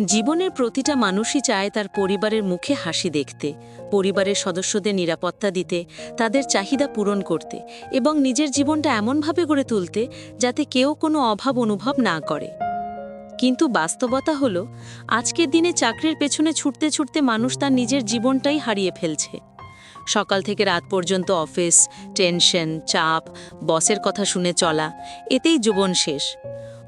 জীবনের প্রতিটা মানুষই চায় তার পরিবারের মুখে হাসি দেখতে, পরিবারের সদস্যদের নিরাপত্তা দিতে, তাদের চাহিদা পূরণ করতে এবং নিজের জীবনটা এমনভাবে গড়ে তুলতে যাতে কেউ কোনো অভাব অনুভব না করে। কিন্তু বাস্তবতা হলো, আজকের দিনে চাকরির পেছনে ছুটতে ছুটতে মানুষ তার নিজের জীবনটাই হারিয়ে ফেলছে। সকাল থেকে রাত পর্যন্ত অফিস, টেনশন, চাপ, বসের কথা শুনে চলা, এতেই জীবন শেষ।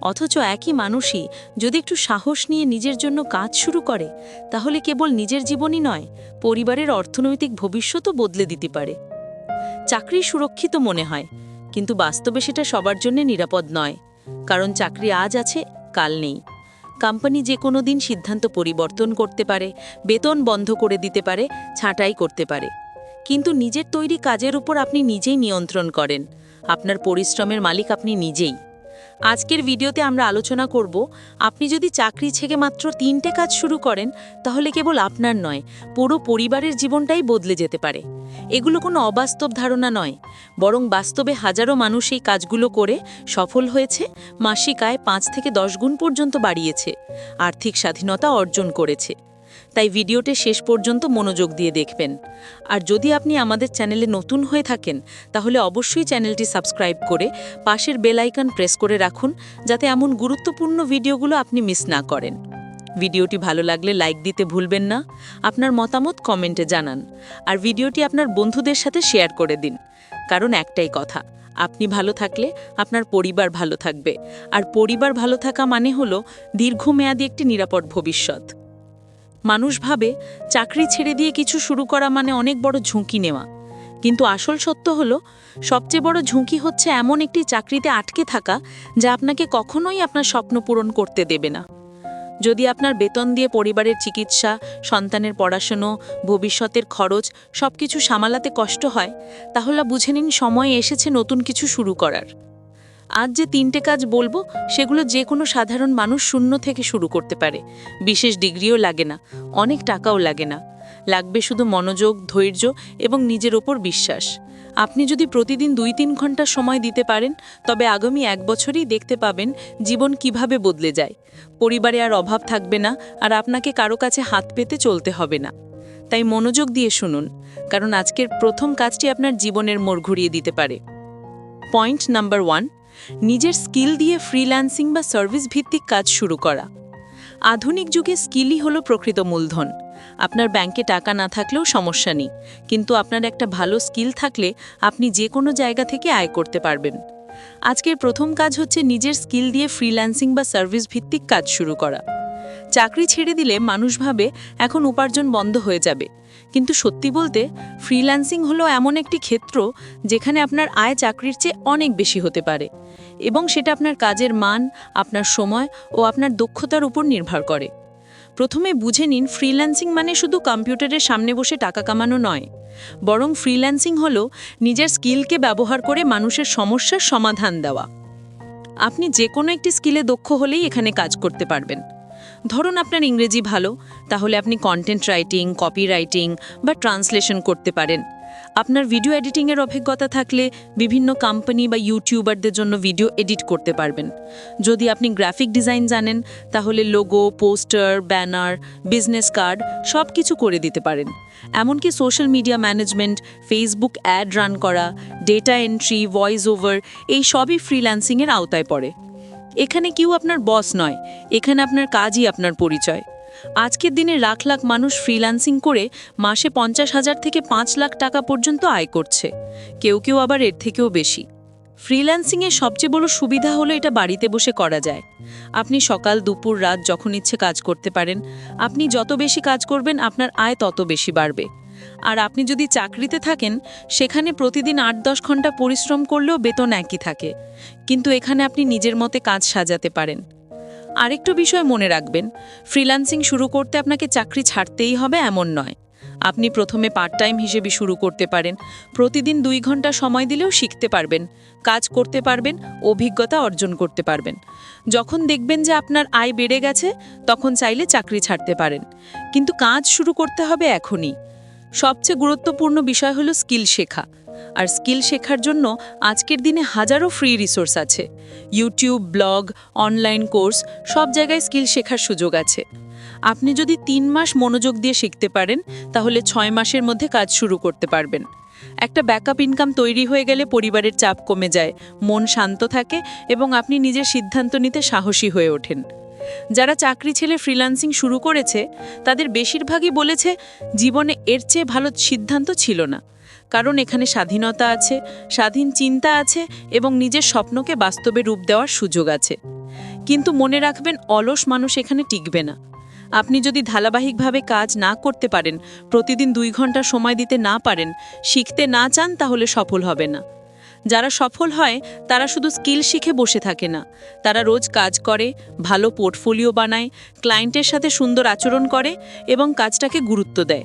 অথচ একই মানুষই যদি একটু সাহস নিয়ে নিজের জন্য কাজ শুরু করে, তাহলে কেবল নিজের জীবনই নয়, পরিবারের অর্থনৈতিক ভবিষ্যতও বদলে দিতে পারে। চাকরি সুরক্ষিত মনে হয়, কিন্তু বাস্তবে সেটা সবার জন্য নিরাপদ নয়, কারণ চাকরি আজ আছে, কাল নেই। কোম্পানি যে কোনো দিন সিদ্ধান্ত পরিবর্তন করতে পারে, বেতন বন্ধ করে দিতে পারে, ছাঁটাই করতে পারে। কিন্তু নিজের তৈরি কাজের উপর আপনি নিজেই নিয়ন্ত্রণ করেন, আপনার পরিশ্রমের মালিক আপনি নিজেই। আজকের ভিডিওতে আমরা আলোচনা করব, আপনি যদি চাকরি ছেড়ে মাত্র তিনটে কাজ শুরু করেন, তাহলে কেবল আপনার নয়, পুরো পরিবারের জীবনটাই বদলে যেতে পারে। এগুলো কোনো অবাস্তব ধারণা নয়, বরং বাস্তবে হাজারো মানুষ এই কাজগুলো করে সফল হয়েছে, মাসিক আয় পাঁচ থেকে দশ গুণ পর্যন্ত বাড়িয়েছে, আর্থিক স্বাধীনতা অর্জন করেছে। তাই ভিডিওটি শেষ পর্যন্ত মনোযোগ দিয়ে দেখবেন। আর যদি আপনি আমাদের চ্যানেলে নতুন হয়ে থাকেন, তাহলে অবশ্যই চ্যানেলটি সাবস্ক্রাইব করে পাশের বেল আইকন প্রেস করে রাখুন, যাতে এমন গুরুত্বপূর্ণ ভিডিওগুলো আপনি মিস না করেন। ভিডিওটি ভালো লাগলে লাইক দিতে ভুলবেন না, আপনার মতামত কমেন্টে জানান, আর ভিডিওটি আপনার বন্ধুদের সাথে শেয়ার করে দিন। কারণ একটাই কথা, আপনি ভালো থাকলে আপনার পরিবার ভালো থাকবে, আর পরিবার ভালো থাকা মানে হলো দীর্ঘমেয়াদী একটি নিরাপদ ভবিষ্যৎ। মানুষ ভাবে, চাকরি ছেড়ে দিয়ে কিছু শুরু করা মানে অনেক বড় ঝুঁকি নেওয়া। কিন্তু আসল সত্য হলো, সবচেয়ে বড় ঝুঁকি হচ্ছে এমন একটি চাকরিতে আটকে থাকা যা আপনাকে কখনোই আপনার স্বপ্ন পূরণ করতে দেবে না। যদি আপনার বেতন দিয়ে পরিবারের চিকিৎসা, সন্তানের পড়াশুনো, ভবিষ্যতের খরচ সব কিছু সামালাতে কষ্ট হয়, তাহলে বুঝে নিন সময় এসেছে নতুন কিছু শুরু করার। আজ যে তিনটে কাজ বলব, সেগুলো যে কোনো সাধারণ মানুষ শূন্য থেকে শুরু করতে পারে। বিশেষ ডিগ্রিও লাগে না, অনেক টাকাও লাগে না। লাগবে শুধু মনোযোগ, ধৈর্য এবং নিজের ওপর বিশ্বাস। আপনি যদি প্রতিদিন দুই তিন ঘণ্টা সময় দিতে পারেন, তবে আগামী এক বছরই দেখতে পাবেন জীবন কীভাবে বদলে যায়। পরিবারে আর অভাব থাকবে না, আর আপনাকে কারও কাছে হাত পেতে চলতে হবে না। তাই মনোযোগ দিয়ে শুনুন, কারণ আজকের প্রথম কাজটি আপনার জীবনের মোড় ঘুরিয়ে দিতে পারে। পয়েন্ট নাম্বার ওয়ান নিজের স্কিল দিয়ে ফ্রিল্যান্সিং বা সার্ভিস ভিত্তিক কাজ শুরু করা। আধুনিক যুগে স্কিলই হলো প্রকৃত মূলধন। আপনার ব্যাংকে টাকা না থাকলেও সমস্যা নেই, কিন্তু আপনার একটা ভালো স্কিল থাকলে আপনি যে কোনো জায়গা থেকে আয় করতে পারবেন। আজকের প্রথম কাজ হচ্ছে নিজের স্কিল দিয়ে ফ্রিল্যান্সিং বা সার্ভিস ভিত্তিক কাজ শুরু করা। চাকরি ছেড়ে দিলে মানুষ ভাবে এখন উপার্জন বন্ধ হয়ে যাবে। কিন্তু সত্যি বলতে ফ্রিল্যান্সিং হলো এমন একটি ক্ষেত্র যেখানে আপনার আয় চাকরির চেয়ে অনেক বেশি হতে পারে এবং সেটা আপনার কাজের মান, আপনার সময় ও আপনার দক্ষতার উপর নির্ভর করে। প্রথমে বুঝে নিন ফ্রিল্যান্সিং মানে শুধু কম্পিউটারের সামনে বসে টাকা কামানো নয়, বরং ফ্রিল্যান্সিং হলো নিজের স্কিলকে ব্যবহার করে মানুষের সমস্যার সমাধান দেওয়া। আপনি যে কোনো একটি স্কিলে দক্ষ হলেই এখানে কাজ করতে পারবেন। ধরুন আপনার ইংরেজি ভালো, তাহলে আপনি কন্টেন্ট রাইটিং কপি রাইটিং বা ট্রান্সলেশন করতে পারেন। আপনার ভিডিও এডিটিংয়ের অভিজ্ঞতা থাকলে বিভিন্ন কোম্পানি বা ইউটিউবারদের জন্য ভিডিও এডিট করতে পারবেন। যদি আপনি গ্রাফিক ডিজাইন জানেন, তাহলে logo poster banner business card সব কিছু করে দিতে পারেন। এমনকি social media management Facebook ad run করা ডেটা এন্ট্রি ভয়েস ওভার এই সবই ফ্রিল্যান্সিংয়ের আওতায় পড়ে। এখানে কেউ আপনার বস নয়, এখানে আপনার কাজই আপনার পরিচয়। আজকের দিনে লাখ লাখ মানুষ ফ্রিল্যান্সিং করে মাসে পঞ্চাশ হাজার থেকে পাঁচ লাখ টাকা পর্যন্ত আয় করছে। কেউ কেউ আবার এর থেকেও বেশি। ফ্রিল্যান্সিংয়ের সবচেয়ে বড় সুবিধা হলো এটা বাড়িতে বসে করা যায়। আপনি সকাল, দুপুর, রাত যখন ইচ্ছে কাজ করতে পারেন, আপনি যত বেশি কাজ করবেন আপনার আয় তত বেশি বাড়বে। আর আপনি যদি চাকরিতে থাকেন, সেখানে প্রতিদিন আট দশ ঘণ্টা পরিশ্রম করলেও বেতন একই থাকে। কিন্তু এখানে আপনি নিজের মতে কাজ সাজাতে পারেন। আরেকটু বিষয় মনে রাখবেন, ফ্রিল্যান্সিং শুরু করতে আপনাকে চাকরি ছাড়তেই হবে এমন নয়। আপনি প্রথমে পার্ট টাইম হিসেবে শুরু করতে পারেন, প্রতিদিন দুই ঘণ্টা সময় দিলেও শিখতে পারবেন, কাজ করতে পারবেন, অভিজ্ঞতা অর্জন করতে পারবেন। যখন দেখবেন যে আপনার আয় বেড়ে গেছে, তখন চাইলে চাকরি ছাড়তে পারেন। কিন্তু কাজ শুরু করতে হবে এখনই। সবচেয়ে গুরুত্বপূর্ণ বিষয় হলো স্কিল শেখা। আর স্কিল শেখার জন্য আজকের দিনে হাজারো ফ্রি রিসোর্স আছে। ইউটিউব, ব্লগ, অনলাইন কোর্স, সব জায়গায় স্কিল শেখার সুযোগ আছে। আপনি যদি তিন মাস মনোযোগ দিয়ে শিখতে পারেন, তাহলে ছয় মাসের মধ্যে কাজ শুরু করতে পারবেন। একটা ব্যাকআপ ইনকাম তৈরি হয়ে গেলে পরিবারের চাপ কমে যায়, মন শান্ত থাকে এবং আপনি নিজের সিদ্ধান্ত নিতে সাহসী হয়ে ওঠেন। যারা চাকরি ছেলে ফ্রিল্যান্সিং শুরু করেছে, তাদের বেশিরভাগই বলেছে, জীবনে এর চেয়ে ভালো সিদ্ধান্ত ছিল না। কারণ এখানে স্বাধীনতা আছে, স্বাধীন চিন্তা আছে এবং নিজের স্বপ্নকে বাস্তবে রূপ দেওয়ার সুযোগ আছে। কিন্তু মনে রাখবেন, অলস মানুষ এখানে টিকবে না। আপনি যদি ধারাবাহিকভাবে কাজ না করতে পারেন, প্রতিদিন দুই ঘণ্টা সময় দিতে না পারেন, শিখতে না চান, তাহলে সফল হবে না। যারা সফল হয়, তারা শুধু স্কিল শিখে বসে থাকে না। তারা রোজ কাজ করে, ভালো পোর্টফোলিও বানায়, ক্লায়েন্টের সাথে সুন্দর আচরণ করে এবং কাজটাকে গুরুত্ব দেয়।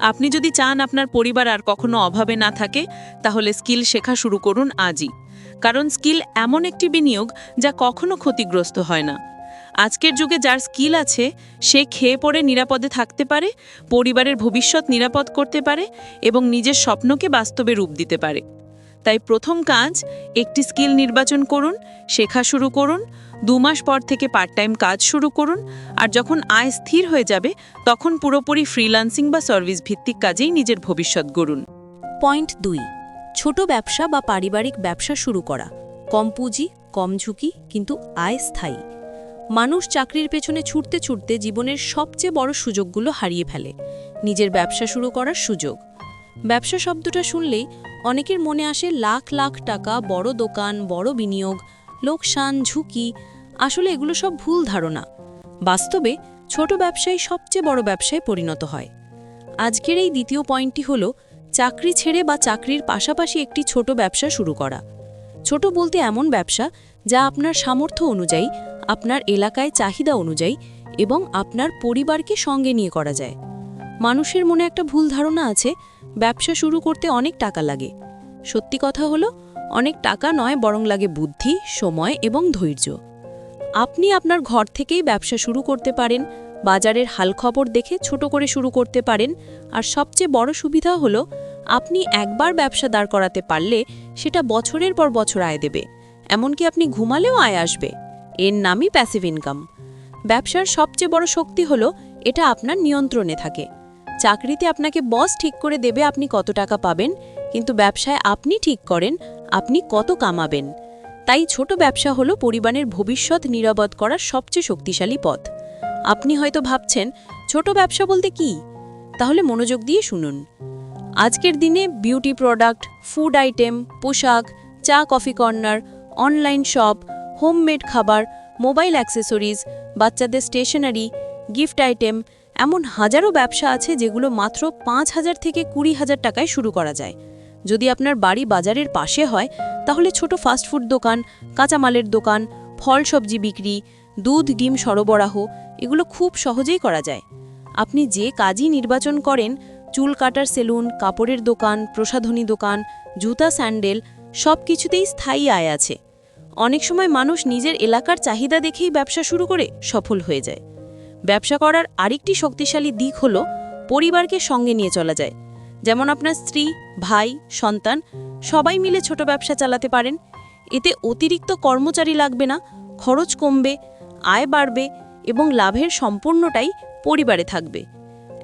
আপনি যদি চান আপনার পরিবার আর কখনো অভাবে না থাকে, তাহলে স্কিল শেখা শুরু করুন আজই। কারণ স্কিল এমন একটি বিনিয়োগ যা কখনো ক্ষতিগ্রস্ত হয় না। আজকের যুগে যার স্কিল আছে, সে খেয়ে পড়ে নিরাপদে থাকতে পারে, পরিবারের ভবিষ্যৎ নিরাপদ করতে পারে এবং নিজের স্বপ্নকে বাস্তবে রূপ দিতে পারে। তাই প্রথম কাজ, একটি স্কিল নির্বাচন করুন, শেখা শুরু করুন, দু মাস পর থেকে পার্ট টাইম কাজ শুরু করুন, আর যখন আয় স্থির হয়ে যাবে, তখন পুরোপুরি ফ্রিল্যান্সিং বা সার্ভিস ভিত্তিক কাজেই নিজের ভবিষ্যৎ গড়ুন। পয়েন্ট দুই, ছোট ব্যবসা বা পারিবারিক ব্যবসা শুরু করা। কম পুঁজি, কম ঝুঁকি, কিন্তু আয় স্থায়ী। মানুষ চাকরির পেছনে ছুটতে ছুটতে জীবনের সবচেয়ে বড় সুযোগগুলো হারিয়ে ফেলে। নিজের ব্যবসা শুরু করার সুযোগ। ব্যবসা শব্দটা শুনলেই অনেকের মনে আসে লাখ লাখ টাকা, বড় দোকান, বড় বিনিয়োগ, লোকসান, ঝুঁকি। আসলে এগুলো সব ভুল ধারণা। বাস্তবে ছোট ব্যবসায় সবচেয়ে বড় ব্যবসায় পরিণত হয়। আজকের এই দ্বিতীয় পয়েন্টটি হল চাকরি ছেড়ে বা চাকরির পাশাপাশি একটি ছোট ব্যবসা শুরু করা। ছোট বলতে এমন ব্যবসা যা আপনার সামর্থ্য অনুযায়ী, আপনার এলাকায় চাহিদা অনুযায়ী এবং আপনার পরিবারকে সঙ্গে নিয়ে করা যায়। মানুষের মনে একটা ভুল ধারণা আছে, ব্যবসা শুরু করতে অনেক টাকা লাগে। সত্যি কথা হলো, অনেক টাকা নয় বরং লাগে বুদ্ধি, সময় এবং ধৈর্য। আপনি আপনার ঘর থেকেই ব্যবসা শুরু করতে পারেন, বাজারের হালখবর দেখে ছোট করে শুরু করতে পারেন, আর সবচেয়ে বড় সুবিধা হলো, আপনি একবার ব্যবসা দাঁড় করাতে পারলে সেটা বছরের পর বছর আয় দেবে, এমনকি আপনি ঘুমালেও আয় আসবে। এর নামই প্যাসিভ ইনকাম ব্যবসার সবচেয়ে বড় শক্তি হলো, এটা আপনার নিয়ন্ত্রণে থাকে। চাকরিতে আপনাকে বস ঠিক করে দেবে আপনি কত টাকা পাবেন, কিন্তু ব্যবসায় আপনি ঠিক করেন, আপনি কত কামাবেন। তাই ছোট ব্যবসা হলো পরিবারের ভবিষ্যৎ নিরাপদ করার সবচেয়ে শক্তিশালী পথ। আপনি হয়তো ভাবছেন, ছোট ব্যবসা বলতে কি? তাহলে মনোযোগ দিয়ে শুনুন। আজকের দিনে বিউটি প্রোডাক্ট, ফুড আইটেম, পোশাক, চা coffee corner, online shop, homemade খাবার, মোবাইল অ্যাক্সেসরিজ, বাচ্চাদের স্টেশনারি, গিফট আইটেম এমন হাজারো ব্যবসা আছে যেগুলো মাত্র পাঁচ হাজার থেকে কুড়ি হাজার টাকায় শুরু করা যায়। যদি আপনার বাড়ি বাজারের পাশে হয়, তাহলে ছোট ফাস্টফুড দোকান, কাঁচামালের দোকান, ফল সবজি বিক্রি, দুধ, ডিম সরবরাহ, এগুলো খুব সহজেই করা যায়। আপনি যে কাজই নির্বাচন করেন, চুল কাটার সেলুন, কাপড়ের দোকান, প্রসাধনী দোকান, জুতা স্যান্ডেল, সব কিছুতেই স্থায়ী আয় আছে। অনেক সময় মানুষ নিজের এলাকার চাহিদা দেখেই ব্যবসা শুরু করে সফল হয়ে যায়। ব্যবসা করার আরেকটি শক্তিশালী দিক হল পরিবারকে সঙ্গে নিয়ে চলা যায়। যেমন আপনার স্ত্রী, ভাই, সন্তান, সবাই মিলে ছোট ব্যবসা চালাতে পারেন। এতে অতিরিক্ত কর্মচারী লাগবে না, খরচ কমবে, আয় বাড়বে এবং লাভের সম্পূর্ণটাই পরিবারে থাকবে।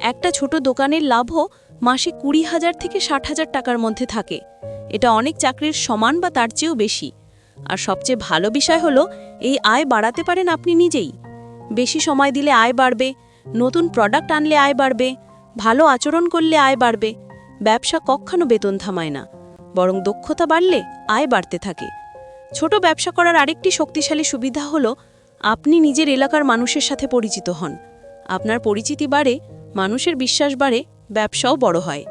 একটা ছোট দোকানের লাভও মাসে কুড়ি হাজার থেকে ষাট হাজার টাকার মধ্যে থাকে। এটা অনেক চাকরির সমান বা তার চেয়েও বেশি। আর সবচেয়ে ভালো বিষয় হলো, এই আয় বাড়াতে পারেন আপনি নিজেই। বেশি সময় দিলে আয় বাড়বে, নতুন প্রোডাক্ট আনলে আয় বাড়বে, ভালো আচরণ করলে আয় বাড়বে, ব্যবসা কখনো বেতন থামায় না, বরং দক্ষতা বাড়লে আয় বাড়তে থাকে। ছোট ব্যবসা করার আরেকটি শক্তিশালী সুবিধা হলো, আপনি নিজের এলাকার মানুষের সাথে পরিচিত হন। আপনার পরিচিতি বাড়ে, মানুষের বিশ্বাস বাড়ে, ব্যবসাও বড় হয়।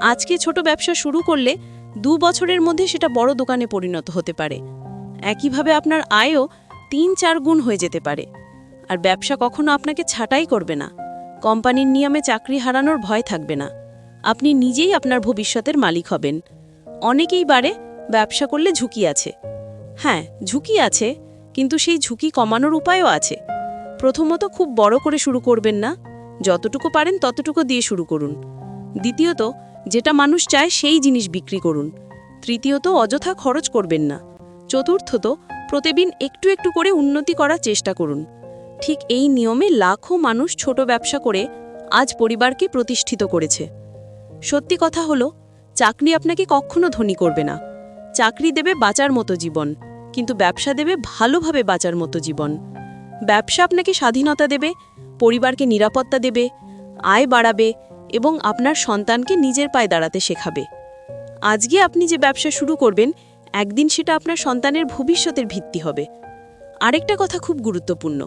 আজকে ছোট ব্যবসা শুরু করলে দু বছরের মধ্যে সেটা বড় দোকানে পরিণত হতে পারে। একইভাবে আপনার আয়ও তিন চার গুণ হয়ে যেতে পারে। আর ব্যবসা কখনো আপনাকে ছাঁটাই করবে না। কোম্পানির নিয়মে চাকরি হারানোর ভয় থাকবে না। আপনি নিজেই আপনার ভবিষ্যতের মালিক হবেন। অনেকেই বারে ব্যবসা করলে ঝুঁকি আছে। হ্যাঁ ঝুঁকি আছে, কিন্তু সেই ঝুঁকি কমানোর উপায়ও আছে। প্রথমত খুব বড় করে শুরু করবেন না। যতটুকু পারেন ততটুকু দিয়ে শুরু করুন। দ্বিতীয়ত, যেটা মানুষ চায় সেই জিনিস বিক্রি করুন। তৃতীয়ত, অযথা খরচ করবেন না। চতুর্থত, প্রতিদিন একটু একটু করে উন্নতি করার চেষ্টা করুন। ঠিক এই নিয়মে লাখো মানুষ ছোট ব্যবসা করে আজ পরিবারকে প্রতিষ্ঠিত করেছে। সত্যি কথা হলো, চাকরি আপনাকে কখনো ধনী করবে না। চাকরি দেবে বাঁচার মতো জীবন, কিন্তু ব্যবসা দেবে ভালোভাবে বাঁচার মতো জীবন। ব্যবসা আপনাকে স্বাধীনতা দেবে, পরিবারকে নিরাপত্তা দেবে, আয় বাড়াবে এবং আপনার সন্তানকে নিজের পায়ে দাঁড়াতে শেখাবে। আজকে আপনি যে ব্যবসা শুরু করবেন, একদিন সেটা আপনার সন্তানের ভবিষ্যতের ভিত্তি হবে। আরেকটা কথা খুব গুরুত্বপূর্ণ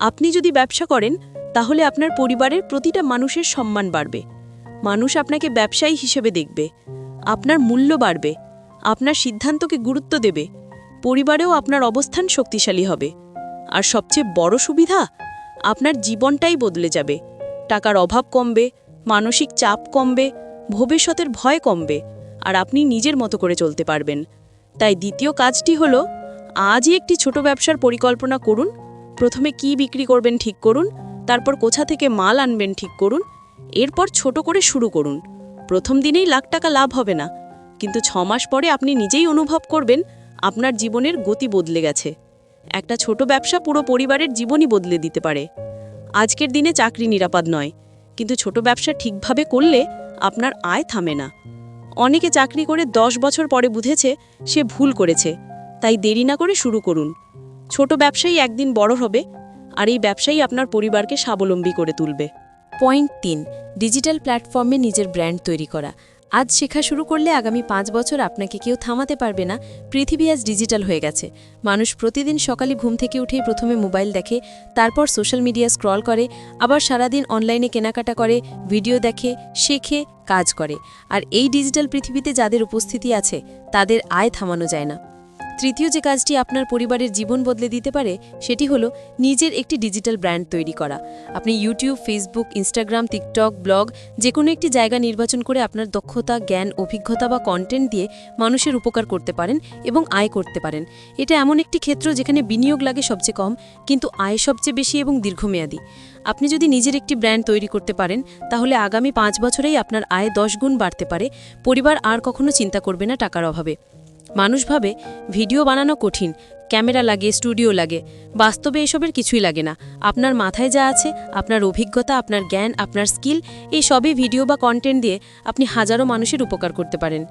আপনি যদি ব্যবসা করেন, তাহলে আপনার পরিবারের প্রতিটা মানুষের সম্মান বাড়বে। মানুষ আপনাকে ব্যবসায়ী হিসেবে দেখবে। আপনার মূল্য বাড়বে। আপনার সিদ্ধান্তকে গুরুত্ব দেবে। পরিবারেও আপনার অবস্থান শক্তিশালী হবে। আর সবচেয়ে বড় সুবিধা, আপনার জীবনটাই বদলে যাবে। টাকার অভাব কমবে, মানসিক চাপ কমবে, ভবিষ্যতের ভয় কমবে, আর আপনি নিজের মতো করে চলতে পারবেন। তাই দ্বিতীয় কাজটি হলো, আজই একটি ছোট ব্যবসার পরিকল্পনা করুন প্রথমে কি বিক্রি করবেন ঠিক করুন, তারপর কোথা থেকে মাল আনবেন ঠিক করুন, এরপর ছোট করে শুরু করুন। প্রথম দিনেই লাখ টাকা লাভ হবে না, কিন্তু ছ মাস পরে আপনি নিজেই অনুভব করবেন আপনার জীবনের গতি বদলে গেছে। একটা ছোট ব্যবসা পুরো পরিবারের জীবনই বদলে দিতে পারে। আজকের দিনে চাকরি নিরাপদ নয়, কিন্তু ছোট ব্যবসা ঠিকভাবে করলে আপনার আয় থামে না। অনেকে চাকরি করে দশ বছর পরে বুঝেছে সে ভুল করেছে, তাই দেরি না করে শুরু করুন। ছোট ব্যবসায়ী একদিন বড় হবে আর এই ব্যবসায়ী আপনার পরিবারকে স্বাবলম্বী করে তুলবে। পয়েন্ট তিন, ডিজিটাল প্ল্যাটফর্মে নিজের ব্র্যান্ড তৈরি করা। আজ শেখা শুরু করলে আগামী পাঁচ বছর আপনাকে কেউ থামাতে পারবে না। পৃথিবী আজ ডিজিটাল হয়ে গেছে। মানুষ প্রতিদিন সকালে ঘুম থেকে উঠেই প্রথমে মোবাইল দেখে, তারপর সোশ্যাল মিডিয়া স্ক্রল করে, আবার সারাদিন অনলাইনে কেনাকাটা করে, ভিডিও দেখে, শেখে, কাজ করে। আর এই ডিজিটাল পৃথিবীতে যাদের উপস্থিতি আছে, তাদের আয় থামানো যায় না। তৃতীয় যে কাজটি আপনার পরিবারের জীবন বদলে দিতে পারে, সেটি হলো নিজের একটি ডিজিটাল ব্র্যান্ড তৈরি করা। আপনি YouTube, Facebook, Instagram, TikTok, blog যে কোনো একটি জায়গা নির্বাচন করে আপনার দক্ষতা, জ্ঞান, অভিজ্ঞতা বা কন্টেন্ট দিয়ে মানুষের উপকার করতে পারেন এবং আয় করতে পারেন। এটা এমন একটি ক্ষেত্র যেখানে বিনিয়োগ লাগে সবচেয়ে কম, কিন্তু আয় সবচেয়ে বেশি এবং দীর্ঘমেয়াদী। আপনি যদি নিজের একটি ব্র্যান্ড তৈরি করতে পারেন, তাহলে আগামী পাঁচ বছরেই আপনার আয় দশ গুণ বাড়তে পারে। পরিবার আর কখনো চিন্তা করবে না টাকার অভাবে। মানুষ ভাবে ভিডিও বানানো কঠিন, ক্যামেরা লাগে, স্টুডিও লাগে। বাস্তবে এসবের কিছুই লাগে না। আপনার মাথায় যা আছে, আপনার অভিজ্ঞতা, আপনার জ্ঞান, আপনার স্কিল, এই সবই ভিডিও বা কন্টেন্ট দিয়ে আপনি হাজারো মানুষের উপকার করতে পারেন।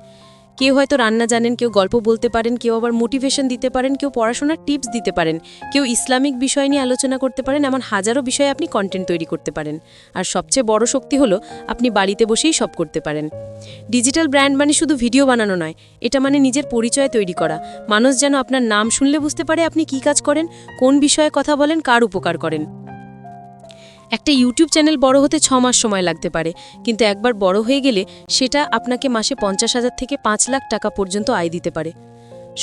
কেউ হয়তো রান্না জানেন, কেউ গল্প বলতে পারেন, কেউ আবার মোটিভেশন দিতে পারেন, কেউ পড়াশোনার টিপস দিতে পারেন, কেউ ইসলামিক বিষয় নিয়ে আলোচনা করতে পারেন, এমন হাজারো বিষয়ে আপনি কন্টেন্ট তৈরি করতে পারেন। আর সবচেয়ে বড় শক্তি হলো আপনি বাড়িতে বসেই সব করতে পারেন। ডিজিটাল ব্র্যান্ড মানে শুধু ভিডিও বানানো নয়, এটা মানে নিজের পরিচয় তৈরি করা। মানুষ যেন আপনার নাম শুনলে বুঝতে পারে আপনি কি কাজ করেন, কোন বিষয়ে কথা বলেন, কার উপকার করেন। একটা ইউটিউব চ্যানেল বড় হতে ছ মাস সময় লাগতে পারে, কিন্তু একবার বড় হয়ে গেলে সেটা আপনাকে মাসে পঞ্চাশ হাজার থেকে পাঁচ লাখ টাকা পর্যন্ত আয় দিতে পারে।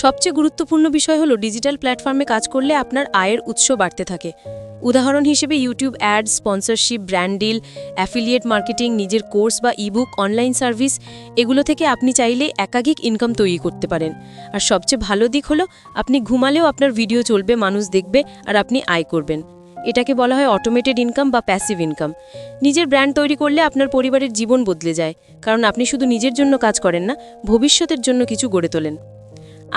সবচেয়ে গুরুত্বপূর্ণ বিষয় হলো ডিজিটাল প্ল্যাটফর্মে কাজ করলে আপনার আয়ের উৎস বাড়তে থাকে। উদাহরণ হিসেবে YouTube ad sponsorship brand deal affiliate marketing নিজের কোর্স বা ইবুক অনলাইন সার্ভিস এগুলো থেকে আপনি চাইলে একাধিক ইনকাম তৈরি করতে পারেন। আর সবচেয়ে ভালো দিক হলো আপনি ঘুমালেও আপনার ভিডিও চলবে, মানুষ দেখবে আর আপনি আয় করবেন। এটাকে বলা হয় অটোমেটেড ইনকাম বা প্যাসিভ ইনকাম নিজের ব্র্যান্ড তৈরি করলে আপনার পরিবারের জীবন বদলে যায়, কারণ আপনি শুধু নিজের জন্য কাজ করেন না, ভবিষ্যতের জন্য কিছু গড়ে তোলেন।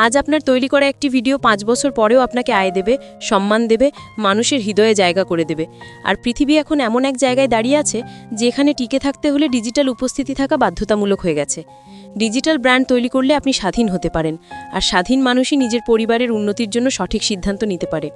আজ আপনার তৈরি করা একটি ভিডিও পাঁচ বছর পরেও আপনাকে আয় দেবে, সম্মান দেবে, মানুষের হৃদয়ে জায়গা করে দেবে। আর পৃথিবী এখন এমন এক জায়গায় দাঁড়িয়ে আছে, যেখানে টিকে থাকতে হলে ডিজিটাল উপস্থিতি থাকা বাধ্যতামূলক হয়ে গেছে। ডিজিটাল ব্র্যান্ড তৈরি করলে আপনি স্বাধীন হতে পারেন, আর স্বাধীন মানুষই নিজের পরিবারের উন্নতির জন্য সঠিক সিদ্ধান্ত নিতে পারে।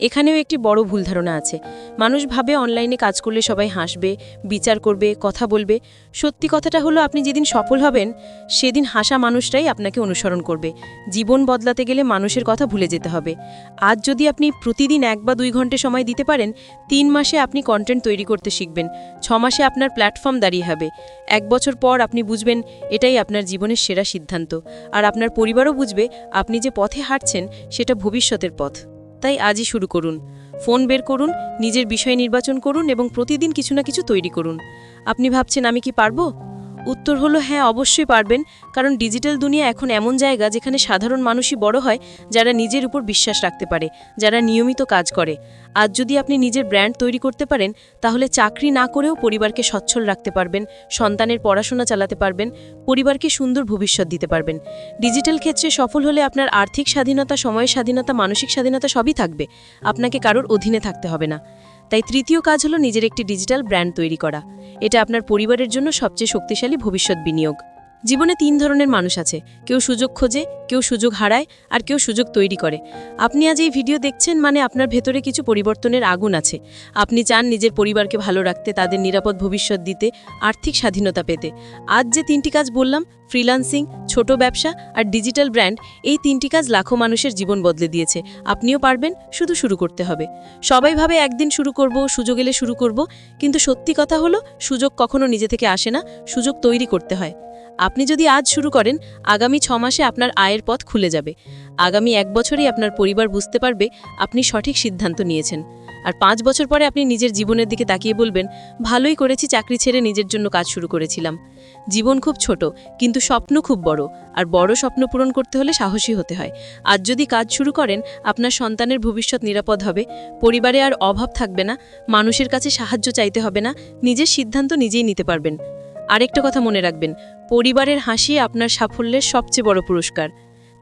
এখানেও একটি বড় ভুল ধারণা আছে। মানুষ ভাবে অনলাইনে কাজ করলে সবাই হাসবে, বিচার করবে, কথা বলবে। সত্যি কথাটা হলো, আপনি যেদিন সফল হবেন, সেদিন হাসা মানুষটাই আপনাকে অনুসরণ করবে। জীবন বদলাতে গেলে মানুষের কথা ভুলে যেতে হবে। আজ যদি আপনি প্রতিদিন এক বা দুই ঘণ্টা সময় দিতে পারেন, তিন মাসে আপনি কন্টেন্ট তৈরি করতে শিখবেন। ছ মাসে আপনার প্ল্যাটফর্ম দাঁড়িয়ে হবে। এক বছর পর আপনি বুঝবেন, এটাই আপনার জীবনের সেরা সিদ্ধান্ত। আর আপনার পরিবারও বুঝবে, আপনি যে পথে হাঁটছেন, সেটা ভবিষ্যতের পথ। তাই আজই শুরু করুন। ফোন বের করুন, নিজের বিষয় নির্বাচন করুন এবং প্রতিদিন কিছু না কিছু তৈরি করুন। আপনি ভাবছেন আমি কি পারব? উত্তর হলো হ্যাঁ অবশ্যই পারবেন, কারণ ডিজিটাল দুনিয়া এখন এমন জায়গা যেখানে সাধারণ মানুষই বড় হয় যারা নিজের উপর বিশ্বাস রাখতে পারে, যারা নিয়মিত কাজ করে। আজ যদি আপনি নিজের ব্র্যান্ড তৈরি করতে পারেন, তাহলে চাকরি না করেও পরিবারকে সচ্ছল রাখতে পারবেন, সন্তানের পড়াশোনা চালাতে পারবেন, পরিবারকে সুন্দর ভবিষ্যৎ দিতে পারবেন। ডিজিটাল ক্ষেত্রে সফল হলে আপনার আর্থিক স্বাধীনতা, সময়ের স্বাধীনতা, মানসিক স্বাধীনতা সবই থাকবে, আপনাকে কারোর অধীনে থাকতে হবে না। তাই তৃতীয় কাজ হলো নিজের একটি ডিজিটাল ব্র্যান্ড তৈরি করা। এটা আপনার পরিবারের জন্য সবচেয়ে শক্তিশালী ভবিষ্যৎ বিনিয়োগ। জীবনে তিন ধরনের মানুষ আছে। কেউ সুযোগ খোঁজে, কেউ সুযোগ হারায়, আর কেউ সুযোগ তৈরি করে। আপনি আজ এই ভিডিও দেখছেন মানে আপনার ভেতরে কিছু পরিবর্তনের আগুন আছে। আপনি চান নিজের পরিবারকে ভালো রাখতে, তাদের নিরাপদ ভবিষ্যৎ দিতে, আর্থিক স্বাধীনতা পেতে। আজ যে তিনটি কাজ বললাম ফ্রিল্যান্সিং ছোট ব্যবসা আর ডিজিটাল ব্র্যান্ড এই তিনটি কাজ লাখো মানুষের জীবন বদলে দিয়েছে। আপনিও পারবেন, শুধু শুরু করতে হবে। সবাই ভাবে একদিন শুরু করব, সুযোগ এলে শুরু করব, কিন্তু সত্যি কথা হলো, সুযোগ কখনো নিজে থেকে আসে না, সুযোগ তৈরি করতে হয়। আপনি যদি আজ শুরু করেন, আগামী ছ মাসে আপনার আয়ের পথ খুলে যাবে। আগামী এক বছরেই আপনার পরিবার বুঝতে পারবে, আপনি সঠিক সিদ্ধান্ত নিয়েছেন। আর পাঁচ বছর পরে আপনি নিজের জীবনের দিকে তাকিয়ে বলবেন, ভালোই করেছি, চাকরি ছেড়ে নিজের জন্য কাজ শুরু করেছিলাম। জীবন খুব ছোট, কিন্তু স্বপ্ন খুব বড়, আর বড় স্বপ্ন পূরণ করতে হলে সাহসী হতে হয়। আজ যদি কাজ শুরু করেন, আপনার সন্তানের ভবিষ্যৎ নিরাপদ হবে, পরিবারে আর অভাব থাকবে না, মানুষের কাছে সাহায্য চাইতে হবে না, নিজের সিদ্ধান্ত নিজেই নিতে পারবেন। আরেকটা কথা মনে রাখবেন, পরিবারের হাসি আপনার সাফল্যের সবচেয়ে বড় পুরস্কার।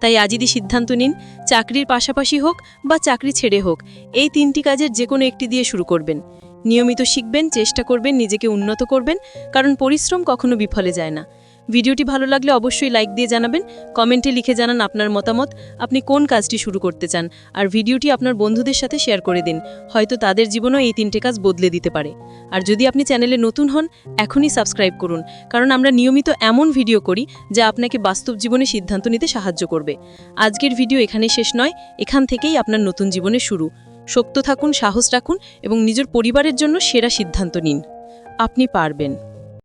তাই আজই সিদ্ধান্ত নিন, চাকরির পাশাপাশি হোক বা চাকরি ছেড়ে হোক, এই তিনটি কাজের যে কোনো একটি দিয়ে শুরু করবেন। নিয়মিত শিখবেন, চেষ্টা করবেন, নিজেকে উন্নত করবেন, কারণ পরিশ্রম কখনো বিফলে যায় না। ভিডিওটি ভালো লাগলে অবশ্যই লাইক দিয়ে জানাবেন, কমেন্টে লিখে জানান আপনার মতামত, আপনি কোন কাজটি শুরু করতে চান, আর ভিডিওটি আপনার বন্ধুদের সাথে শেয়ার করে দিন, হয়তো তাদের জীবনও এই তিনটে কাজ বদলে দিতে পারে। আর যদি আপনি চ্যানেলে নতুন হন, এখনই সাবস্ক্রাইব করুন, কারণ আমরা নিয়মিত এমন ভিডিও করি যা আপনাকে বাস্তব জীবনে সিদ্ধান্ত নিতে সাহায্য করবে। আজকের ভিডিও এখানে শেষ নয়, এখান থেকেই আপনার নতুন জীবনের শুরু। শক্ত থাকুন সাহস রাখুন এবং নিজের পরিবারের জন্য সেরা সিদ্ধান্ত নিন। আপনি পারবেন।